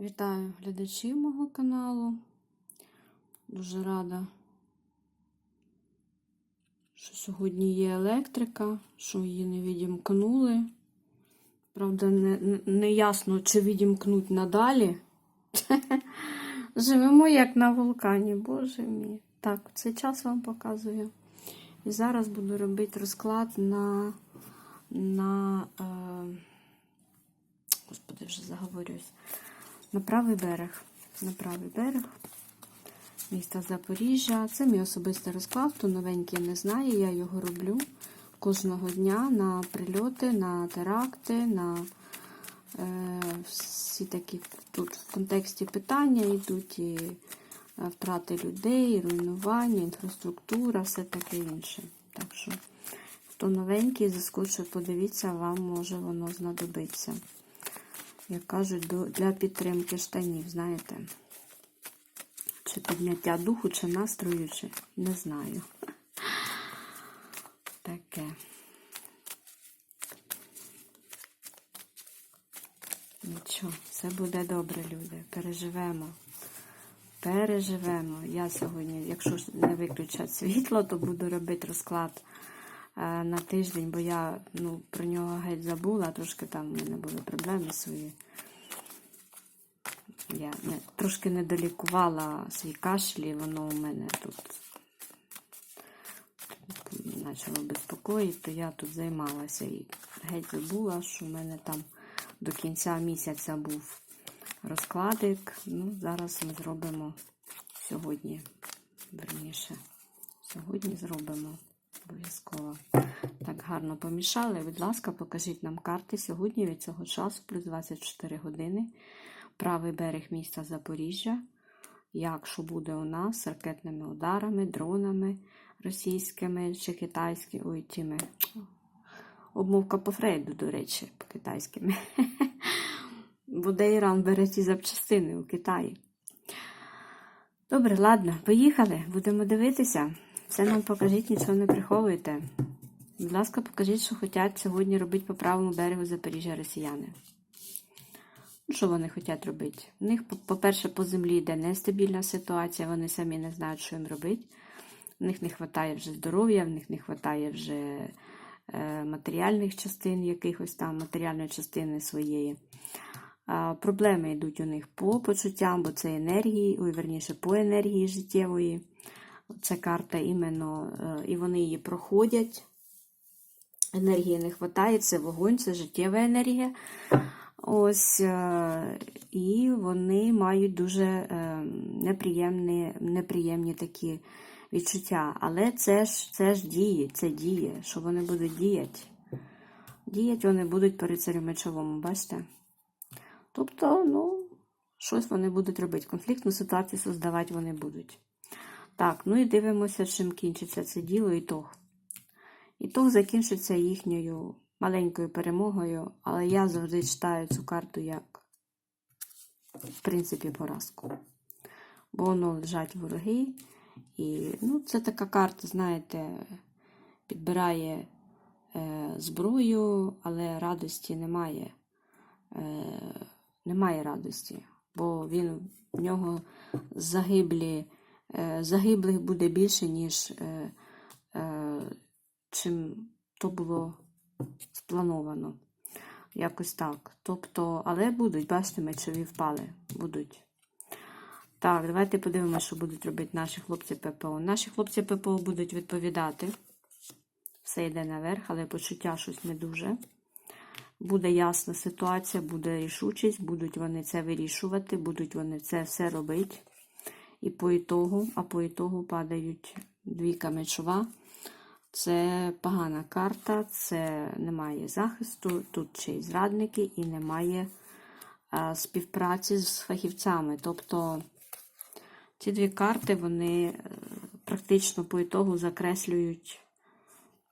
Вітаю глядачів мого каналу. Дуже рада, що сьогодні є електрика, що її не відімкнули. Правда, не, не- ясно, чи відімкнуть надалі. Живемо як на вулкані, боже мій. Так, цей час вам показую. І зараз буду робити розклад на. на е... Господи, вже заговорююсь. На правий берег. На правий берег міста Запоріжжя. Це мій особистий розклад, хто новенький не знає, я його роблю кожного дня на прильоти, на теракти, на е, всі такі тут в контексті питання йдуть і е, втрати людей, і руйнування, інфраструктура, все таке інше. Так що, хто новенький, заскочив, подивіться, вам може воно знадобиться як кажуть, для підтримки штанів, знаєте. Чи підняття духу, чи настрою, чи не знаю. Таке. Нічого, все буде добре, люди. Переживемо. Переживемо. Я сьогодні, якщо не виключать світло, то буду робити розклад на тиждень, бо я ну, про нього геть забула, трошки там в мене були проблеми свої. Я не, трошки не долікувала свій кашель, і воно у мене тут почало безпокоїти, то я тут займалася і геть забула, що в мене там до кінця місяця був розкладик. Ну, зараз ми зробимо сьогодні, верніше, сьогодні зробимо обов'язково. Так гарно помішали. Будь ласка, покажіть нам карти сьогодні від цього часу, плюс 24 години. Правий берег міста Запоріжжя. Як що буде у нас ракетними ударами, дронами російськими чи китайськими, ой, тими. Обмовка по Фрейду, до речі, по китайськими. Буде Іран бере ті запчастини у Китаї. Добре, ладно, поїхали. Будемо дивитися. Все нам покажіть, нічого не приховуйте. Будь ласка, покажіть, що хочуть сьогодні робити по правому берегу Запоріжжя росіяни. Ну, що вони хочуть робити? У них, по- по-перше, по землі йде нестабільна ситуація, вони самі не знають, що їм робити. В них не вистачає вже здоров'я, в них не вистачає вже е, матеріальних частин, якихось там матеріальної частини своєї. Проблеми йдуть у них по почуттям, бо це енергії, ой, верніше, по енергії життєвої. Це карта іменно, е, і вони її проходять. Енергії не вистачає, це вогонь, це життєва енергія. Ось, е, і вони мають дуже е, неприємні, неприємні такі відчуття. Але це ж, це ж діє, це діє, що вони будуть діяти. Діяти вони будуть при царю мечовому, бачите? Тобто, ну, щось вони будуть робити. Конфліктну ситуацію создавати вони будуть. Так, ну і дивимося, чим кінчиться це діло, ітог. Ітог закінчиться їхньою маленькою перемогою, але я завжди читаю цю карту як, в принципі, поразку. Бо воно лежать вороги. І ну, це така карта, знаєте, підбирає е, зброю, але радості немає. Е, немає радості, бо він в нього загиблі, загиблих буде більше, ніж е, е, чим то було сплановано. Якось так. Тобто, але будуть, бачите, мечові впали. Будуть. Так, давайте подивимося, що будуть робити наші хлопці ППО. Наші хлопці ППО будуть відповідати. Все йде наверх, але почуття щось не дуже. Буде ясна ситуація, буде рішучість, будуть вони це вирішувати, будуть вони це все робити. І по ітогу, а по ітогу падають двійка мечова. Це погана карта, це немає захисту, тут ще й зрадники, і немає а, співпраці з фахівцями. Тобто ці дві карти вони е, практично по ітогу закреслюють,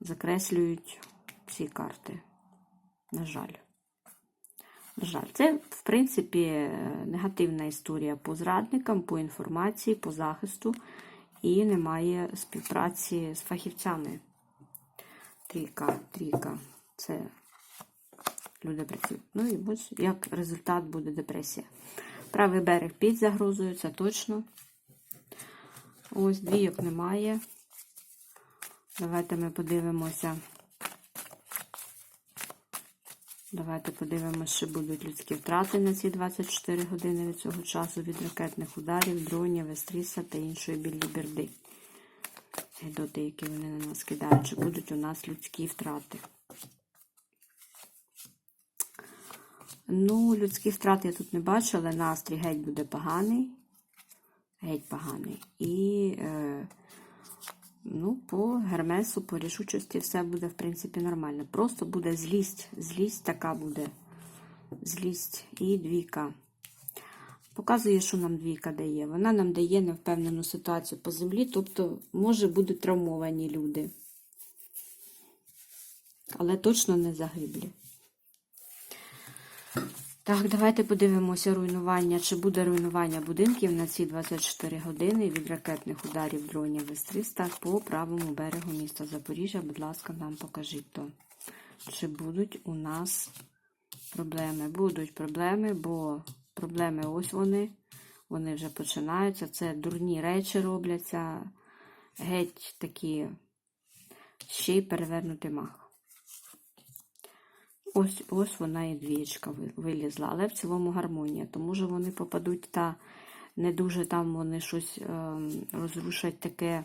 закреслюють ці карти. На жаль. На жаль, це, в принципі, е, негативна історія по зрадникам, по інформації, по захисту, і немає співпраці з фахівцями. Трійка, трійка. Це люди працюють. Ну і ось як результат буде депресія. Правий берег під загрозою, це точно. Ось двійок немає. Давайте ми подивимося. Давайте подивимося, чи будуть людські втрати на ці 24 години від цього часу від ракетних ударів, дронів, естріса та іншої біліберди. Гедоти, які вони на нас кидають, чи будуть у нас людські втрати. Ну, людські втрати я тут не бачу, але настрій геть буде поганий. Геть поганий. І, е, ну, по гермесу, по рішучості все буде, в принципі, нормально. Просто буде злість. Злість така буде. Злість і двійка. Показує, що нам двійка дає. Вона нам дає невпевнену ситуацію по землі, тобто, може, будуть травмовані люди. Але точно не загиблі. Так, давайте подивимося руйнування. Чи буде руйнування будинків на ці 24 години від ракетних ударів дронів С-300 по правому берегу міста Запоріжжя. Будь ласка, нам покажіть то. Чи будуть у нас проблеми? Будуть проблеми, бо проблеми ось вони. Вони вже починаються. Це дурні речі робляться. Геть такі ще й перевернути мах. Ось ось вона і двієчка вилізла, але в цілому гармонія. Тому що вони попадуть та не дуже там вони щось ем, розрушать таке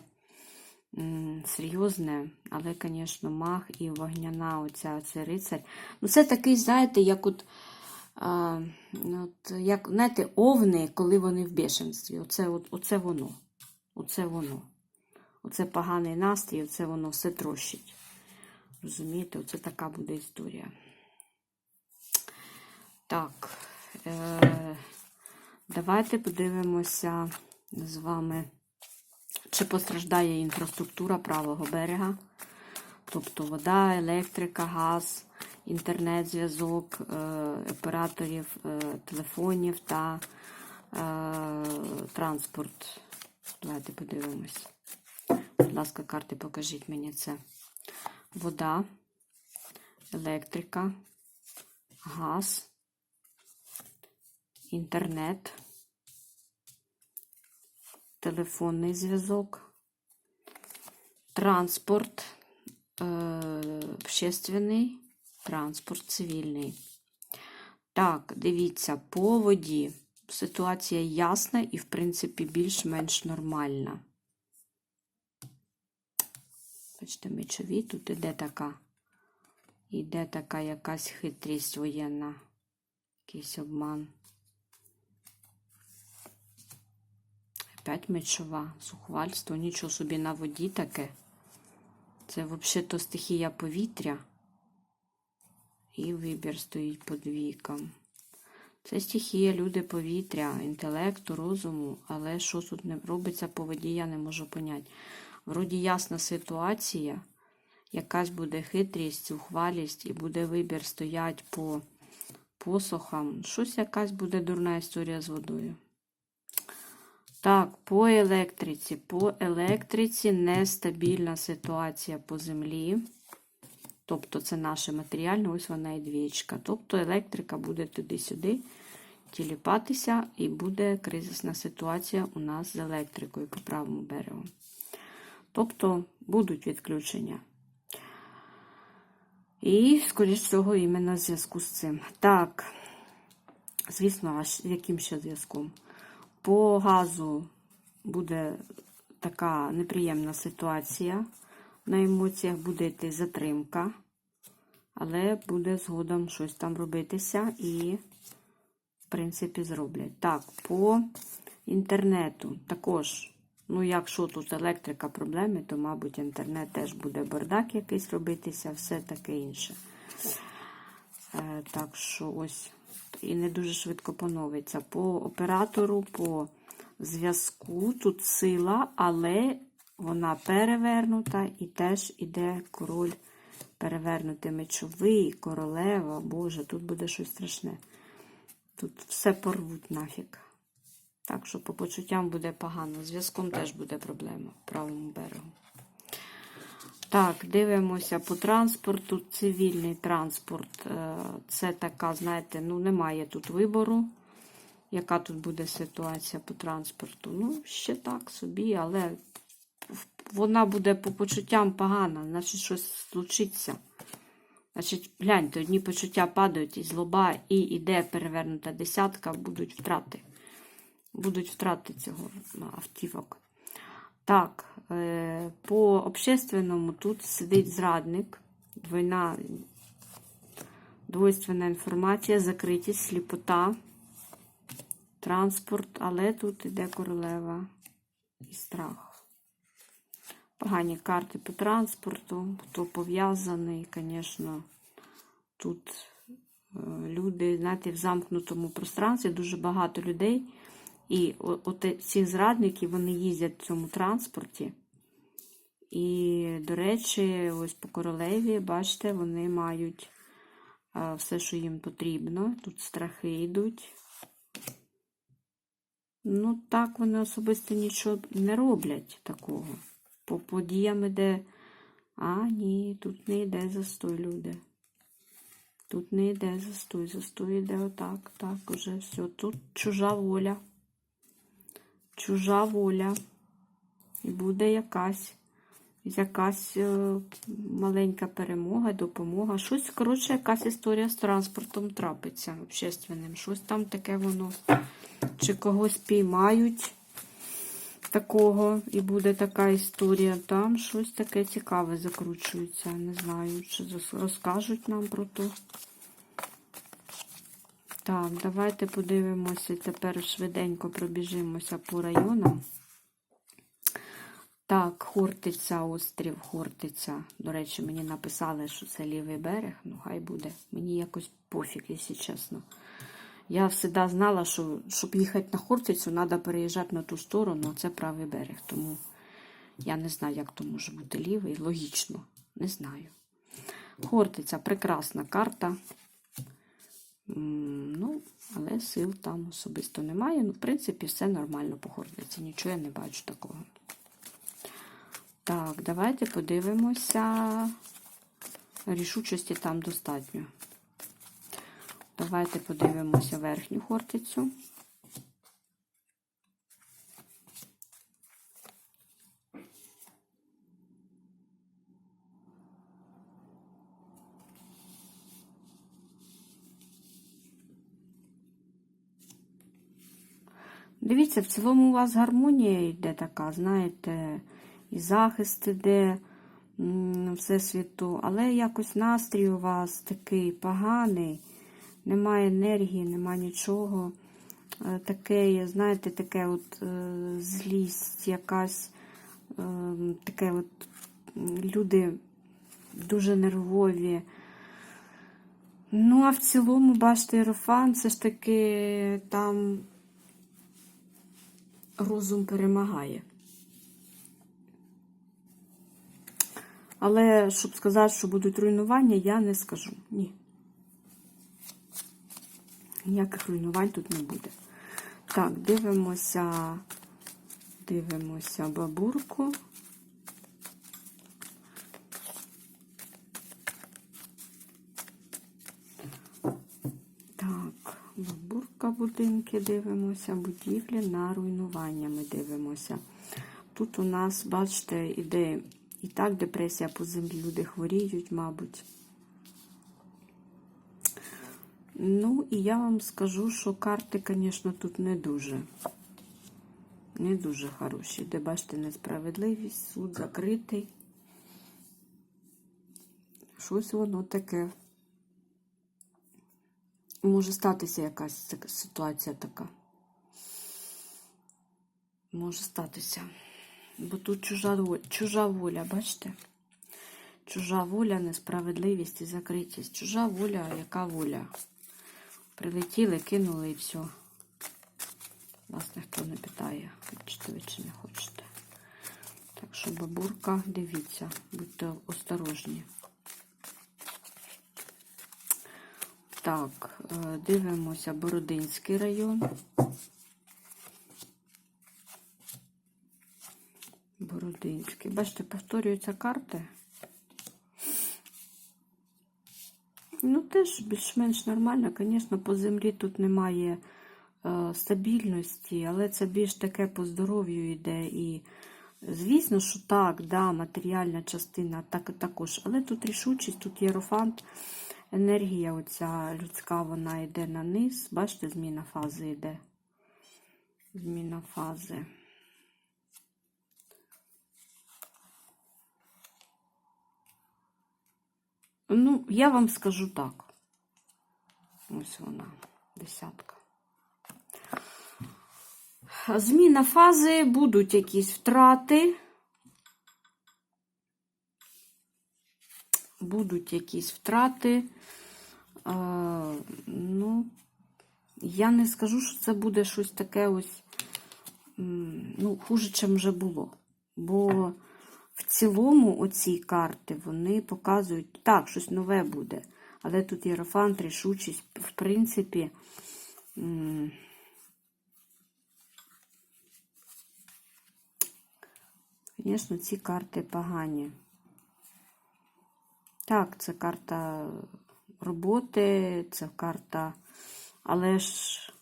серйозне, але, звісно, мах і вогняна оця цей рицарь. Ну, це такий, знаєте, як от, а, ну, от як, знаєте, овни, коли вони в бешенстві. Оце, от, оце воно. Оце воно. Оце поганий настрій, оце воно все трощить. Розумієте, оце така буде історія. Так, е, давайте подивимося з вами, чи постраждає інфраструктура правого берега, тобто вода, електрика, газ, інтернет-зв'язок, е, операторів е, телефонів та е, транспорт. Давайте подивимось. Будь ласка, карти, покажіть мені це. Вода, електрика, газ інтернет, телефонний зв'язок, транспорт, е, общественний, транспорт цивільний. Так, дивіться, по воді ситуація ясна і, в принципі, більш-менш нормальна. Бачите, мечові, тут іде така, іде така якась хитрість воєнна, якийсь обман. Опять мечова, сухвальство, нічого собі на воді таке. Це взагалі-то стихія повітря. І вибір стоїть по двійкам. Це стихія люди повітря, інтелекту, розуму, але що тут не робиться по воді, я не можу поняти. Вроді ясна ситуація, якась буде хитрість, зухвалість, і буде вибір стоять по посохам. Щось якась буде дурна історія з водою. Так, по електриці. По електриці нестабільна ситуація по землі. Тобто це наше матеріальне, ось вона і двічка. Тобто електрика буде туди-сюди тіліпатися, і буде кризисна ситуація у нас з електрикою по правому берегу. Тобто будуть відключення. І, скоріш всього, іменно в зв'язку з цим. Так, звісно, яким ще зв'язком? По газу буде така неприємна ситуація. На емоціях буде йти затримка, але буде згодом щось там робитися і, в принципі, зроблять. Так, по інтернету також, ну, якщо тут електрика проблеми, то, мабуть, інтернет теж буде бардак якийсь робитися, все таке інше. Е, так що ось і не дуже швидко поновиться. По оператору, по зв'язку тут сила, але вона перевернута і теж іде король перевернутий мечовий, королева. Боже, тут буде щось страшне. Тут все порвуть нафіг. Так що по почуттям буде погано. Зв'язком теж буде проблема в правому берегу. Так, дивимося по транспорту. Цивільний транспорт. е, Це така, знаєте, ну немає тут вибору. яка тут буде ситуація по транспорту. Ну, ще так собі, але вона буде по почуттям погана, значить щось случиться. Значить, гляньте, одні почуття падають, і злоба, і іде перевернута десятка, будуть втрати. Будуть втрати цього автівок. Так, е, по общественному тут сидить зрадник, двойна, двойственна інформація, закритість, сліпота, транспорт, але тут іде королева і страх. Погані карти по транспорту, хто пов'язаний, звісно, тут е, люди, знаєте, в замкнутому пространстві дуже багато людей. І от ці зрадники вони їздять в цьому транспорті. І, до речі, ось по королеві, бачите, вони мають все, що їм потрібно. Тут страхи йдуть. Ну, так вони особисто нічого не роблять такого. По подіям іде. А, ні, тут не йде застой, люди. Тут не йде застой, застой йде отак, так, уже все. Тут чужа воля. Чужа воля. І буде якась, якась е, маленька перемога, допомога. Щось, коротше, якась історія з транспортом трапиться общественним. Щось там таке воно. Чи когось піймають такого, і буде така історія. Там щось таке цікаве закручується. Не знаю, чи розкажуть нам про то. Так, давайте подивимося тепер швиденько пробіжимося по районам. Так, Хортиця, острів Хортиця. До речі, мені написали, що це лівий берег. Ну, хай буде. Мені якось пофіг, якщо чесно. Я завжди знала, що щоб їхати на Хортицю, треба переїжджати на ту сторону, а це правий берег. Тому я не знаю, як то може бути лівий. Логічно, не знаю. Хортиця прекрасна карта. Ну, але сил там особисто немає. Ну, в принципі, все нормально по Хортиці. Нічого я не бачу такого. Так, давайте подивимося. Рішучості там достатньо. Давайте подивимося верхню хортицю. Дивіться, в цілому у вас гармонія йде така, знаєте, і захист іде Всесвіту, але якось настрій у вас такий поганий, немає енергії, немає нічого. Е, Таке, знаєте, таке от е, злість, якась, е, таке от люди дуже нервові. Ну, а в цілому, бачите, Єрофан, це ж таки там розум перемагає. Але щоб сказати, що будуть руйнування, я не скажу. Ні. Ніяких руйнувань тут не буде. Так, дивимося, дивимося бабурку. Так, бабурка будинки дивимося, будівлі на руйнування ми дивимося. Тут у нас, бачите, іде і так депресія по землі, люди хворіють, мабуть. Ну, і я вам скажу, що карти, звісно, тут не дуже. Не дуже хороші. Де, бачите, несправедливість, суд закритий. Щось воно таке. Може статися якась ситуація така. Може статися. Бо тут чужа, во- чужа воля, бачите? Чужа воля, несправедливість і закритість. Чужа воля, яка воля? Прилетіли, кинули і все. Вас ніхто не питає, хочете ви чи не хочете. Так що, бабурка, дивіться, будьте осторожні. Так, е, дивимося Бородинський район. Бородинський. Бачите, повторюються карти. Ну, теж більш-менш нормально. Звісно, по землі тут немає е, стабільності, але це більш таке по здоров'ю йде. І звісно, що так, да, матеріальна частина так, також. Але тут рішучість, тут єрофант, енергія оця людська, вона йде на низ. Бачите, зміна фази йде. Зміна фази. Ну, я вам скажу так. Ось вона, десятка. Зміна фази, будуть якісь втрати. Будуть якісь втрати. Е, ну, я не скажу, що це буде щось таке ось, ну, хуже, чим вже було. Бо в цілому оці карти, вони показують, так, щось нове буде. Але тут єрофант, рішучість, в принципі, звісно, ці карти погані. Так, це карта роботи, це карта, але ж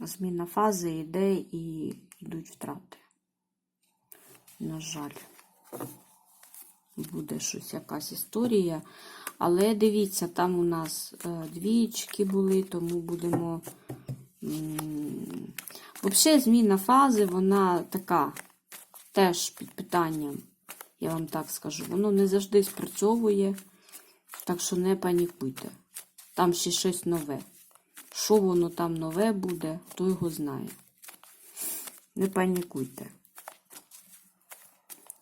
зміна фази йде і йдуть втрати. На жаль, буде щось якась історія. Але дивіться, там у нас е, двічки були, тому будемо. Взагалі, зміна фази, вона така теж під питанням, я вам так скажу. Воно не завжди спрацьовує, так що не панікуйте. Там ще щось нове. Що воно там нове буде, хто його знає. Не панікуйте.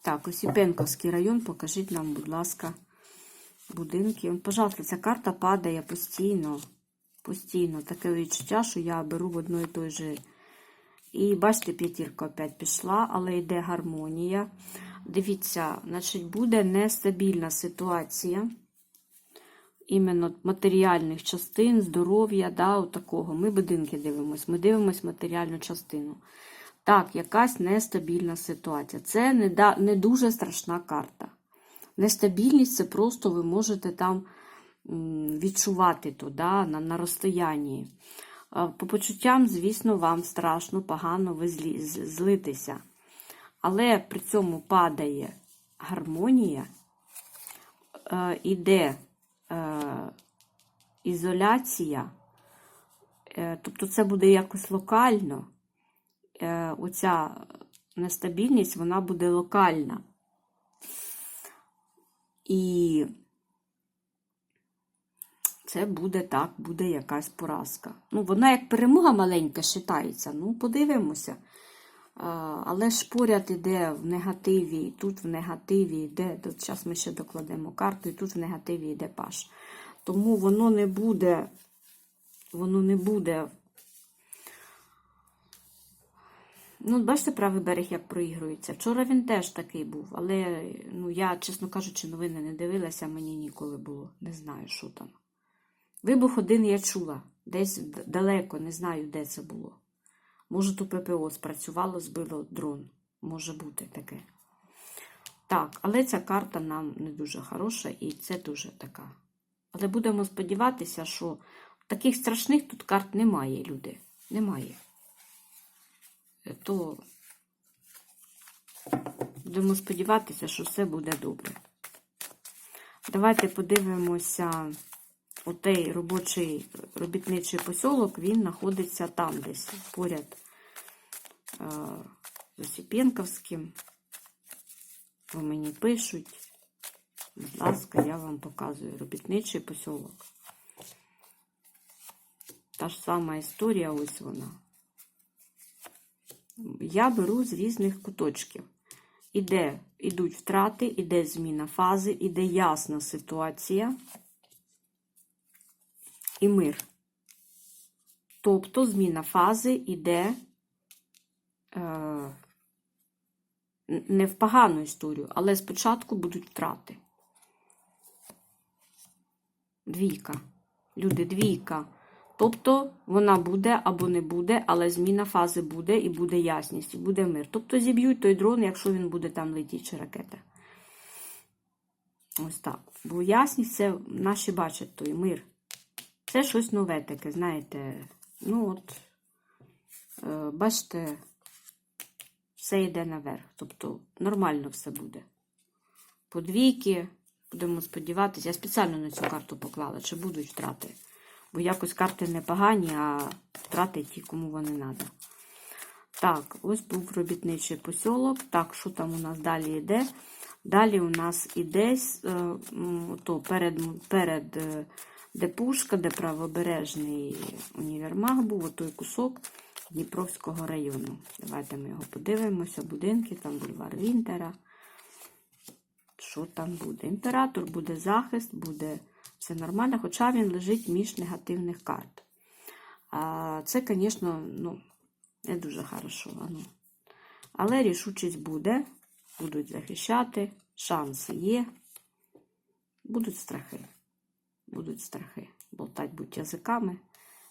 Так, Осіпенковський район, покажіть нам, будь ласка, будинки. Пожалуйста, ця карта падає постійно. Постійно. Таке відчуття, що я беру в одно і той же. І бачите, п'ятірка опять пішла, але йде гармонія. Дивіться, значить, буде нестабільна ситуація. Іменно матеріальних частин, здоров'я, да, такого. Ми будинки дивимося, ми дивимося матеріальну частину. Так, якась нестабільна ситуація. Це не, да, не дуже страшна карта. Нестабільність це просто ви можете там відчувати то, да, на, на розстоянні. По почуттям, звісно, вам страшно, погано, ви злі, з- Але при цьому падає гармонія, е, іде е, ізоляція, е, тобто це буде якось локально. Оця нестабільність, вона буде локальна. І це буде так, буде якась поразка. Ну, вона як перемога маленька вважається. Ну, подивимося. Але ж поряд іде в негативі, і тут в негативі йде. Зараз ми ще докладемо карту, і тут в негативі йде паш. Тому воно не буде, воно не буде Ну, бачите, правий берег як проігрується. Вчора він теж такий був, але ну, я, чесно кажучи, новини не дивилася, мені ніколи було. Не знаю, що там. Вибух один я чула, десь далеко, не знаю, де це було. Може, то ППО спрацювало, збило дрон. Може бути таке. Так, але ця карта нам не дуже хороша, і це дуже така. Але будемо сподіватися, що таких страшних тут карт немає, люди. Немає то будемо сподіватися, що все буде добре. Давайте подивимося, отей робочий робітничий посілок, він знаходиться там десь поряд е, з Осіпенковським. Ви мені пишуть. Будь ласка, я вам показую робітничий посілок. Та ж сама історія, ось вона я беру з різних куточків. Іде, ідуть втрати, іде зміна фази, іде ясна ситуація і мир. Тобто зміна фази іде е, не в погану історію, але спочатку будуть втрати. Двійка. Люди, двійка. Тобто вона буде або не буде, але зміна фази буде і буде ясність, і буде мир. Тобто зіб'ють той дрон, якщо він буде там летіти чи ракета. Ось так. Бо ясність це наші бачать той мир. Це щось нове таке, знаєте. Ну от, е, бачите, все йде наверх. Тобто нормально все буде. Подвійки, будемо сподіватися. Я спеціально на цю карту поклала, чи будуть втрати. Бо якось карти не погані, а втрати ті, кому вони треба. Так, ось був робітничий посілок. Так, що там у нас далі йде? Далі у нас іде е, то перед, перед е, де пушка, де правобережний універмаг був, отой кусок Дніпровського району. Давайте ми його подивимося. Будинки, там бульвар Вінтера. Що там буде? Імператор, буде захист, буде все нормально, хоча він лежить між негативних карт. А це, звісно, ну, не дуже хорошо. Ну. Але рішучість буде, будуть захищати, шанси є, будуть страхи. Будуть страхи. Болтать будь язиками,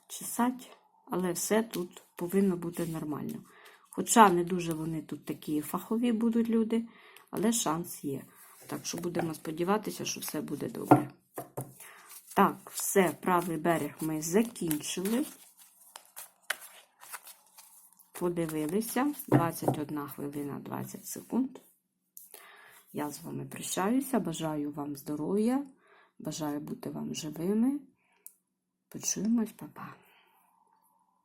чесать, але все тут повинно бути нормально. Хоча не дуже вони тут такі фахові будуть люди, але шанс є. Так що будемо сподіватися, що все буде добре. Так, все, правий берег ми закінчили. Подивилися. 21 хвилина 20 секунд. Я з вами прощаюся. Бажаю вам здоров'я. Бажаю бути вам живими. Почуємось, па-па.